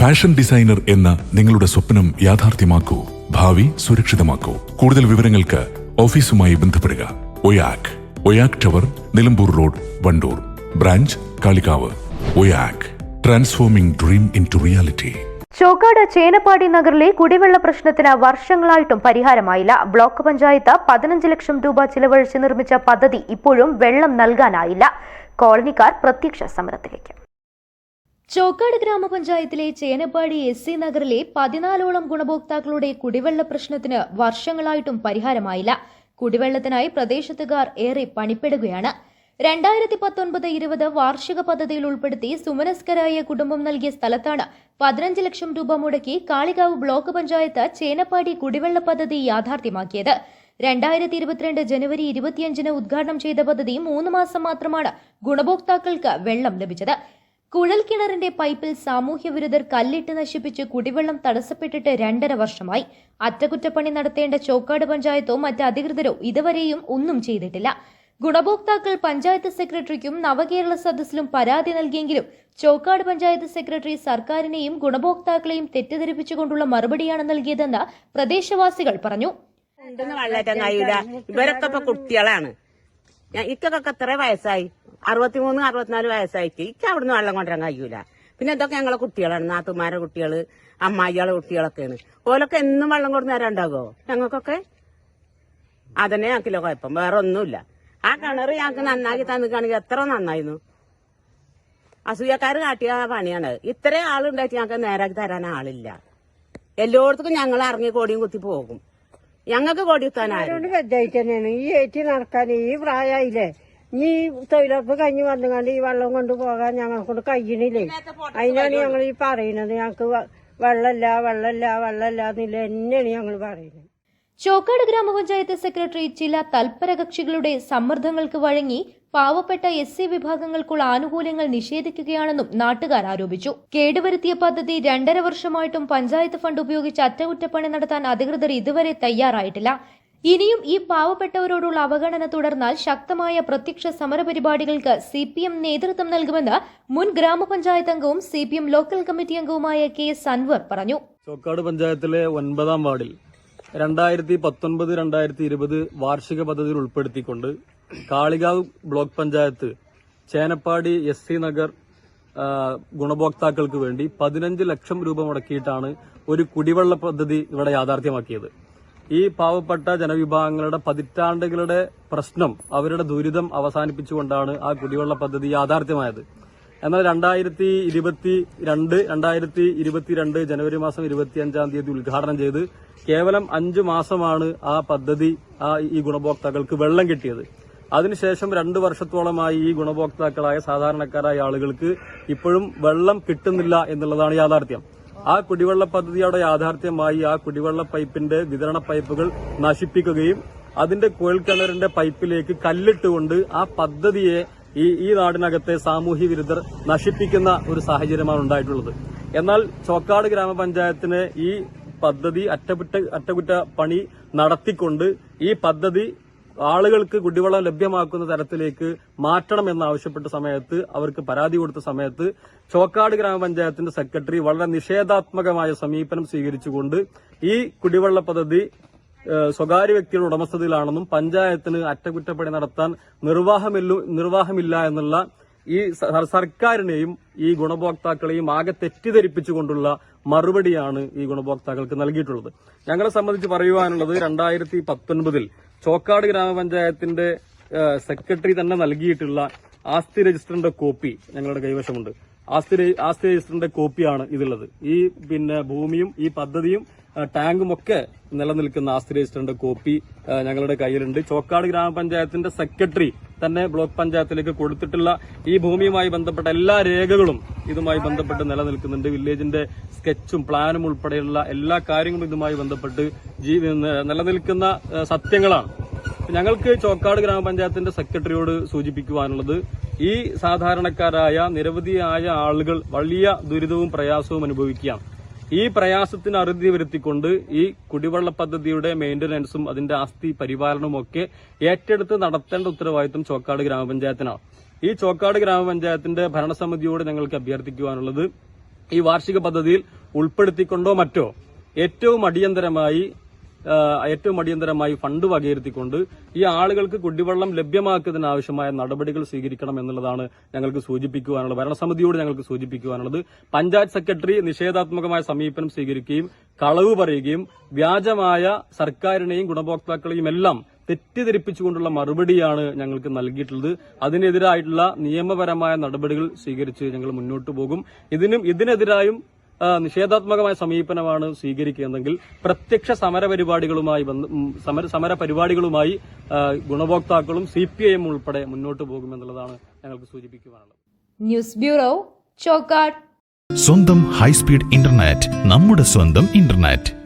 Fashion designer എന്ന നിങ്ങളുടെ സ്വപ്നം യാഥാർത്ഥ്യമാക്കൂ. ഭാവി സുരക്ഷിതമാക്കൂ. കൂടുതൽ വിവരങ്ങൾക്ക് ഓഫീസുമായി ബന്ധപ്പെടുക. ഒയാക്. ഒയാക് tower Nilambur road Wandoor. Branch Kalikavu. ഒയാക്. Transforming dream into reality Chokkad Chenappadi നഗറിലെ കുടിവെള്ള പ്രശ്നത്തിന് വർഷങ്ങളായിട്ടും പരിഹാരമായില്ല. ബ്ലോക്ക് പഞ്ചായത്ത് പതിനഞ്ച് ലക്ഷം രൂപ ചിലവഴിച്ച് നിർമ്മിച്ച പദ്ധതി ഇപ്പോഴും വെള്ളം നൽകാനായില്ല. കോളനിക്കാർ പ്രത്യക്ഷ സമരത്തിലേക്ക്. ചോക്കാട് ഗ്രാമപഞ്ചായത്തിലെ ചേനപ്പാടി എസ് സി നഗറിലെ പതിനാലോളം ഗുണഭോക്താക്കളുടെ കുടിവെള്ള പ്രശ്നത്തിന് വർഷങ്ങളായിട്ടും പരിഹാരമായില്ല. കുടിവെള്ളത്തിനായി പ്രദേശത്തുകാർ ഏറെ പണിപ്പെടുകയാണ്. രണ്ടായിരത്തി പത്തൊൻപത് ഇരുപത് വാർഷിക പദ്ധതിയിൽ ഉൾപ്പെടുത്തി സുമനസ്കരായ കുടുംബം നൽകിയ സ്ഥലത്താണ് പതിനഞ്ച് ലക്ഷം രൂപ മുടക്കി കാളികാവ് ബ്ലോക്ക് പഞ്ചായത്ത് ചേനപ്പാടി കുടിവെള്ള പദ്ധതി യാഥാർത്ഥ്യമാക്കിയത്. രണ്ടായിരത്തി ഇരുപത്തിരണ്ട് ജനുവരി ഇരുപത്തിയഞ്ചിന് ഉദ്ഘാടനം ചെയ്ത പദ്ധതി മൂന്ന് മാസം മാത്രമാണ് ഗുണഭോക്താക്കൾക്ക് വെള്ളം ലഭിച്ചത്. കുഴൽ കിണറിന്റെ പൈപ്പിൽ സാമൂഹ്യ വിരുദ്ധർ കല്ലിട്ട് നശിപ്പിച്ച് കുടിവെള്ളം തടസ്സപ്പെട്ടിട്ട് രണ്ടര വർഷമായി. അറ്റകുറ്റപ്പണി നടത്തേണ്ട ചോക്കാട് പഞ്ചായത്തോ മറ്റ് അധികൃതരോ ഇതുവരെയും ഒന്നും ചെയ്തിട്ടില്ല. ഗുണഭോക്താക്കൾ പഞ്ചായത്ത് സെക്രട്ടറിക്കും നവകേരള സദസ്സിലും പരാതി നൽകിയെങ്കിലും ചോക്കാട് പഞ്ചായത്ത് സെക്രട്ടറി സർക്കാരിനെയും ഗുണഭോക്താക്കളെയും തെറ്റിദ്ധരിപ്പിച്ചുകൊണ്ടുള്ള മറുപടിയാണ് നൽകിയതെന്ന് പ്രദേശവാസികൾ പറഞ്ഞു. ഇവരൊക്കെ ഇപ്പൊ കുട്ടികളാണ്. ഞാൻ ഇക്കൊക്കെ എത്ര വയസ്സായി? അറുപത്തിമൂന്ന് അറുപത്തിനാല് വയസ്സായിട്ട് ഇക്ക അവിടുന്ന് വെള്ളം കൊണ്ടുവരാൻ കഴിയൂല. പിന്നെ ഇതൊക്കെ ഞങ്ങളെ കുട്ടികളാണ് നാത്തുമാരെ കുട്ടികൾ അമ്മായികളെ കുട്ടികളൊക്കെയാണ്. ഓലൊക്കെ എന്നും വെള്ളം കൊടുന്ന് തരാണ്ടാകുമോ ഞങ്ങൾക്കൊക്കെ? അതന്നെ ഞങ്ങൾക്കില്ല കുഴപ്പം വേറെ ഒന്നുമില്ല. ആ കിണറ് ഞങ്ങൾക്ക് നന്നാക്കി തന്നിക്കാണെങ്കിൽ എത്ര നന്നായിരുന്നു. അസൂയക്കാർ കാട്ടിയ പണിയാണ്. ഇത്രയും ആളുണ്ടായിട്ട് ഞങ്ങൾക്ക് നേരാക്കി തരാൻ ആളില്ല. എല്ലായിടത്തും ഞങ്ങൾ ഇറങ്ങി കോടിയും കുത്തി പോകും. ഞങ്ങൾക്ക് കോടി വെച്ചായിട്ട് തന്നെയാണ് ഈ ഏറ്റി നടക്കാൻ ഈ പ്രായമായില്ലേ ഈ തൊഴിലുറപ്പ് കഴിഞ്ഞ് വന്നുകൊണ്ട് ഈ വെള്ളം കൊണ്ട് പോകാൻ ഞങ്ങളെ കൊണ്ട് കഴിയണില്ലേ അതിനാണ് ഞങ്ങൾ ഈ പറയുന്നത്. ഞങ്ങൾക്ക് വെള്ളമല്ല വെള്ളമില്ല വെള്ളമില്ല എന്നില്ല തന്നെയാണ് ഞങ്ങൾ പറയുന്നത്. ചോക്കാട് ഗ്രാമപഞ്ചായത്ത് സെക്രട്ടറി ചില തൽപര കക്ഷികളുടെ സമ്മർദ്ദങ്ങൾക്ക് വഴങ്ങി പാവപ്പെട്ട എസ് സി വിഭാഗങ്ങൾക്കുള്ള ആനുകൂല്യങ്ങൾ നിഷേധിക്കുകയാണെന്നും നാട്ടുകാർ ആരോപിച്ചു. കേടുവരുത്തിയ പദ്ധതി രണ്ടര വർഷമായിട്ടും പഞ്ചായത്ത് ഫണ്ട് ഉപയോഗിച്ച് അറ്റകുറ്റപ്പണി നടത്താൻ അധികൃതർ ഇതുവരെ തയ്യാറായിട്ടില്ല. ഇനിയും ഈ പാവപ്പെട്ടവരോടുള്ള അവഗണന തുടർന്നാൽ ശക്തമായ പ്രത്യക്ഷ സമരപരിപാടികൾക്ക് സി പി എം നേതൃത്വം നൽകുമെന്ന് മുൻ ഗ്രാമപഞ്ചായത്ത് അംഗവും C P M local committee അംഗവുമായ കെ എസ് അൻവർ പറഞ്ഞു. ചോക്കാട് പഞ്ചായത്തിലെ ഒൻപതാം വാർഡിൽ രണ്ടായിരത്തി പത്തൊൻപത് രണ്ടായിരത്തി ഇരുപത് വാർഷിക പദ്ധതിയിൽ ഉൾപ്പെടുത്തിക്കൊണ്ട് Kalikavu block panchayat Chenappadi S C Nagar ഗുണഭോക്താക്കൾക്ക് വേണ്ടി പതിനഞ്ച് ലക്ഷം രൂപ മുടക്കിയിട്ടാണ് ഒരു കുടിവെള്ള പദ്ധതി ഇവിടെ യാഥാർത്ഥ്യമാക്കിയത്. ഈ പാവപ്പെട്ട ജനവിഭാഗങ്ങളുടെ പതിറ്റാണ്ടുകളുടെ പ്രശ്നം അവരുടെ ദുരിതം അവസാനിപ്പിച്ചുകൊണ്ടാണ് ആ കുടിവെള്ള പദ്ധതി യാഥാർത്ഥ്യമായത്. എന്നാൽ രണ്ടായിരത്തി ഇരുപത്തി രണ്ട് രണ്ടായിരത്തി ഇരുപത്തിരണ്ട് ജനുവരി മാസം ഇരുപത്തിയഞ്ചാം തീയതി ഉദ്ഘാടനം ചെയ്ത് കേവലം അഞ്ചു മാസമാണ് ആ പദ്ധതി ആ ഈ ഗുണഭോക്താക്കൾക്ക് വെള്ളം കിട്ടിയത്. അതിനുശേഷം രണ്ട് വർഷത്തോളമായി ഈ ഗുണഭോക്താക്കളായ സാധാരണക്കാരായ ആളുകൾക്ക് ഇപ്പോഴും വെള്ളം കിട്ടുന്നില്ല എന്നുള്ളതാണ് യാഥാർത്ഥ്യം. ആ കുടിവെള്ള പദ്ധതിയുടെ യാഥാർത്ഥ്യമായി ആ കുടിവെള്ള പൈപ്പിന്റെ വിതരണ പൈപ്പുകൾ നശിപ്പിക്കുകയും അതിന്റെ കുഴൽക്കിണറിന്റെ പൈപ്പിലേക്ക് കല്ലിട്ടുകൊണ്ട് ആ പദ്ധതിയെ ഈ ഈ നാടിനകത്തെ സാമൂഹ്യ വിരുദ്ധർ നശിപ്പിക്കുന്ന ഒരു സാഹചര്യമാണ് ഉണ്ടായിട്ടുള്ളത്. എന്നാൽ ചോക്കാട് ഗ്രാമപഞ്ചായത്തിന് ഈ പദ്ധതി അറ്റകുറ്റ അറ്റകുറ്റ പണി നടത്തിക്കൊണ്ട് ഈ പദ്ധതി ആളുകൾക്ക് കുടിവെള്ളം ലഭ്യമാക്കുന്ന തരത്തിലേക്ക് മാറ്റണം മാറ്റണമെന്നാവശ്യപ്പെട്ട സമയത്ത് അവർക്ക് പരാതി കൊടുത്ത സമയത്ത് ചോക്കാട് ഗ്രാമപഞ്ചായത്തിന്റെ സെക്രട്ടറി വളരെ നിഷേധാത്മകമായ സമീപനം സ്വീകരിച്ചുകൊണ്ട് ഈ കുടിവെള്ള പദ്ധതി സ്വകാര്യ വ്യക്തിയുടെ ഉടമസ്ഥതയിലാണെന്നും പഞ്ചായത്തിന് അറ്റകുറ്റപ്പണി നടത്താൻ നിർവാഹമില്ല നിർവാഹമില്ല എന്നുള്ള ഈ സർക്കാരിനെയും ഈ ഗുണഭോക്താക്കളെയും ആകെ തെറ്റിദ്ധരിപ്പിച്ചുകൊണ്ടുള്ള മറുപടിയാണ് ഈ ഗുണഭോക്താക്കൾക്ക് നൽകിയിട്ടുള്ളത്. ഞങ്ങളെ സംബന്ധിച്ച് പറയുവാനുള്ളത് രണ്ടായിരത്തി പത്തൊൻപതിൽ ചോക്കാട് ഗ്രാമപഞ്ചായത്തിന്റെ സെക്രട്ടറി തന്നെ നൽകിയിട്ടുള്ള ആസ്തി രജിസ്റ്ററിന്റെ കോപ്പി ഞങ്ങളുടെ കൈവശമുണ്ട്. ആസ്തി ആസ്തി രജിസ്റ്ററിന്റെ കോപ്പിയാണ് ഇതിലുള്ളത്. ഈ പിന്നെ ഭൂമിയും ഈ പദ്ധതിയും ടാങ്കും ഒക്കെ നിലനിൽക്കുന്ന രജിസ്റ്ററിന്റെ കോപ്പി ഞങ്ങളുടെ കയ്യിലുണ്ട്. ചോക്കാട് ഗ്രാമപഞ്ചായത്തിന്റെ സെക്രട്ടറി തന്നെ ബ്ലോക്ക് പഞ്ചായത്തിലേക്ക് കൊടുത്തിട്ടുള്ള ഈ ഭൂമിയുമായി ബന്ധപ്പെട്ട എല്ലാ രേഖകളും ഇതുമായി ബന്ധപ്പെട്ട് നിലനിൽക്കുന്നുണ്ട്. വില്ലേജിന്റെ സ്കെച്ചും പ്ലാനും ഉൾപ്പെടെയുള്ള എല്ലാ കാര്യങ്ങളും ഇതുമായി ബന്ധപ്പെട്ട് നിലനിൽക്കുന്ന സത്യങ്ങളാണ്. ഞങ്ങൾക്ക് ചോക്കാട് ഗ്രാമപഞ്ചായത്തിന്റെ സെക്രട്ടറിയോട് സൂചിപ്പിക്കുവാനുള്ളത് ഈ സാധാരണക്കാരായ നിരവധിയായ ആളുകൾ വലിയ ദുരിതവും പ്രയാസവും അനുഭവിക്കുകയാണ്. ഈ പ്രയാസത്തിന് അറുതി വരുത്തിക്കൊണ്ട് ഈ കുടിവെള്ള പദ്ധതിയുടെ മെയിന്റനൻസും അതിന്റെ ആസ്തി പരിപാലനവും ഒക്കെ ഏറ്റെടുത്ത് നടത്തേണ്ട ഉത്തരവാദിത്വം ചോക്കാട് ഗ്രാമപഞ്ചായത്തിനാണ് ഈ ചോക്കാട് ഗ്രാമപഞ്ചായത്തിന്റെ ഭരണസമിതിയോട് ഞങ്ങൾക്ക് അഭ്യർത്ഥിക്കുവാനുള്ളത് ഈ വാർഷിക പദ്ധതിയിൽ ഉൾപ്പെടുത്തിക്കൊണ്ടോ മറ്റോ ഏറ്റവും അടിയന്തരമായി ഏറ്റവും അടിയന്തരമായി ഫണ്ട് വകയിരുത്തിക്കൊണ്ട് ഈ ആളുകൾക്ക് കുടിവെള്ളം ലഭ്യമാക്കുന്നതിന് ആവശ്യമായ നടപടികൾ സ്വീകരിക്കണം എന്നുള്ളതാണ് ഞങ്ങൾക്ക് സൂചിപ്പിക്കുവാനുള്ളത്. ഭരണസമിതിയോട് ഞങ്ങൾക്ക് സൂചിപ്പിക്കുവാനുള്ളത്. പഞ്ചായത്ത് സെക്രട്ടറി നിഷേധാത്മകമായ സമീപനം സ്വീകരിക്കുകയും കളവ് പറയുകയും വ്യാജമായ സർക്കാരിനെയും ഗുണഭോക്താക്കളെയും എല്ലാം തെറ്റിദ്ധരിപ്പിച്ചുകൊണ്ടുള്ള മറുപടിയാണ് ഞങ്ങൾക്ക് നൽകിയിട്ടുള്ളത്. അതിനെതിരായിട്ടുള്ള നിയമപരമായ നടപടികൾ സ്വീകരിച്ച് ഞങ്ങൾ മുന്നോട്ട് പോകും. ഇതിനും ഇതിനെതിരായും നിഷേധാത്മകമായ സമീപനമാണ് സ്വീകരിക്കുന്നതെങ്കിൽ പ്രത്യക്ഷ സമര പരിപാടികളുമായി സമര സമര പരിപാടികളുമായി ഗുണഭോക്താക്കളും സി പി ഐ എം ഉൾപ്പെടെ മുന്നോട്ട് പോകുമെന്നുള്ളതാണ് ഞങ്ങൾക്ക് സൂചിപ്പിക്കുവാനുള്ളത്. News bureau Chokkad. സ്വന്തം ഹൈസ്പീഡ് ഇന്റർനെറ്റ് നമ്മുടെ സ്വന്തം ഇന്റർനെറ്റ്.